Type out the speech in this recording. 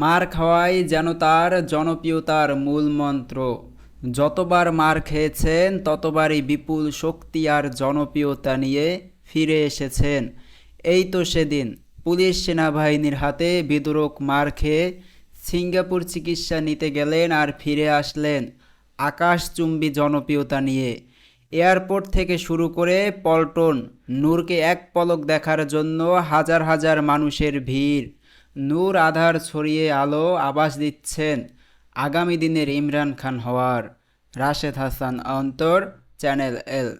মার খাওয়াই যেন তার জনপ্রিয়তার মূল মন্ত্র। যতবার মার খেয়েছেন, ততবারই বিপুল শক্তি আর জনপ্রিয়তা নিয়ে ফিরে এসেছেন। এই তো সেদিন পুলিশ সেনাবাহিনীর হাতে বিদুরক মার খেয়ে সিঙ্গাপুর চিকিৎসা নিতে গেলেন আর ফিরে আসলেন আকাশচুম্বী জনপ্রিয়তা নিয়ে। এয়ারপোর্ট থেকে শুরু করে পল্টন, নূরকে এক পলক দেখার জন্য হাজার হাজার মানুষের ভিড়। নূর আধার ছড়িয়ে আলো আবাস দিচ্ছেন আগামী দিনের ইমরান খান হওয়ার। রাশেদ হাসান অন্তর, চ্যানেল এল।